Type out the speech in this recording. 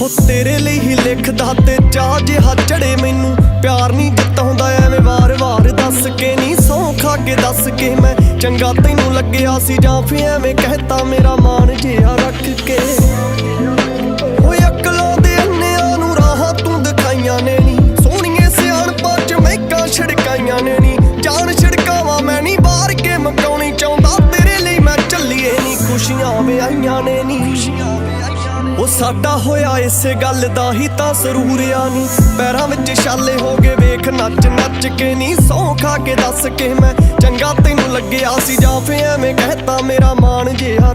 ਹੋ ਤੇਰੇ ਲਈ ਹੀ ਲਿਖਦਾ ਤੇ ਚਾਹ ਜਿਹਾ ਚੜੇ ਮੈਨੂੰ। ਪਿਆਰ ਨਹੀਂ ਜਿੱਤਾਉਂਦਾ ਐਵੇਂ ਵਾਰ-ਵਾਰ ਦੱਸ ਕੇ ਨਹੀਂ ਸੌਂ ਖਾ ਕੇ ਦੱਸ ਕੇ ਮੈਂ ਚੰਗਾ ਤੈਨੂੰ ਲੱਗਿਆ ਸੀ, ਜਾਂ ਫੇ ਐਵੇਂ ਕਹਿਤਾ, ਮੇਰਾ ਮਾਨ ਜਿਹਾ ਰੱਖ ਕੇ। ਓਏ ਅਕਲਾਂ ਦੇ ਅੰਨਿਆਂ ਨੂੰ ਰਾਹਾਂ ਤੂੰ ਦਿਖਾਈਆਂ ਨੇ ਨੀ। ਸੋਹਣੀਆਂ ਸਿਆਣਪਾਂ ਚ ਮਹਿਕਾਂ ਛਿੜਕਾਈਆਂ ਨੇ ਨੀ। ਜਾਨ ਛਿੜਕਾਵਾਂ ਮੈਂ ਨਹੀਂ ਬਾਹਰ ਕੇ ਮਕਾਉਣੀ ਚਾਹੁੰਦਾ। ਤੇਰੇ ਲਈ ਮੈਂ ਚੱਲੀਏ ਨੀ, ਖੁਸ਼ੀਆਂ ਵਿਆਹੀਆਂ ਨੇ ਨੀ। ਉਹ ਸਾਡਾ ਹੋਇਆ ਇਸੇ ਗੱਲ ਦਾ ਹੀ ਤਾਂ ਸਰੂਰਿਆ ਆ ਨੀ। ਪੈਰਾਂ ਵਿੱਚ ਛਾਲੇ ਹੋ ਗਏ ਵੇਖ, ਨੱਚ ਨੱਚ ਕੇ ਨੀ। ਸੌਂ ਖਾ ਕੇ ਦੱਸ ਕੇ ਮੈਂ ਚੰਗਾ ਤੈਨੂੰ ਲੱਗਿਆ ਸੀ। ਜਾਂ ਫੇ ਐਵੇਂ ਕਹਿਤਾ ਮੇਰਾ ਮਾਣ ਜਿਹਾ